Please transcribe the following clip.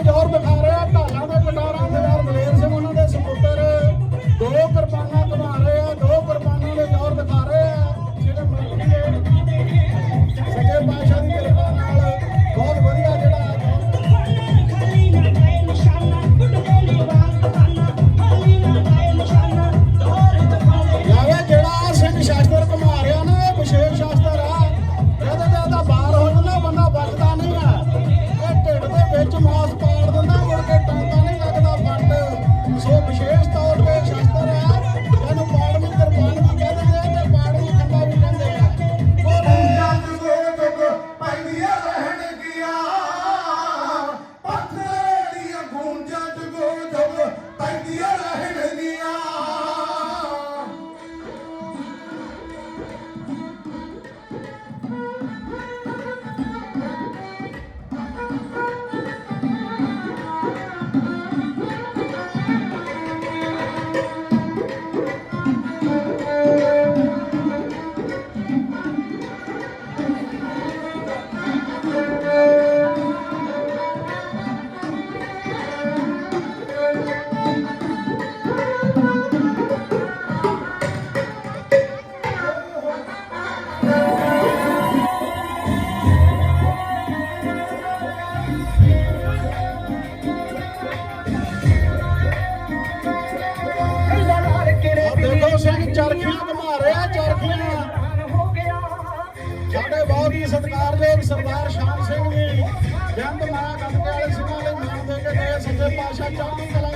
ಧರ್ಮಕ್ಕೆ ಅವ್ರ ಬೇಕಾಗ ਚਰਖੀਆਂ ਘੁਮਾ ਰਿਹਾ, ਚਰਖੀਆਂ। ਸਾਡੇ ਬਹੁਤ ਹੀ ਸਤਿਕਾਰਯੋਗ ਸਰਦਾਰ ਸ਼ਾਮ ਸਿੰਘ ਜੀ ਜੰਦ ਮਾਂ ਗੱਤਕੇ ਵਾਲੇ ਸਿੰਘਾਂ ਦੇ ਨਾਮ ਦੇ ਕੇ ਗਏ ਸੱਚੇ ਪਾਤਸ਼ਾਹ ਚੜ੍ਹਦੀ ਕਲਾ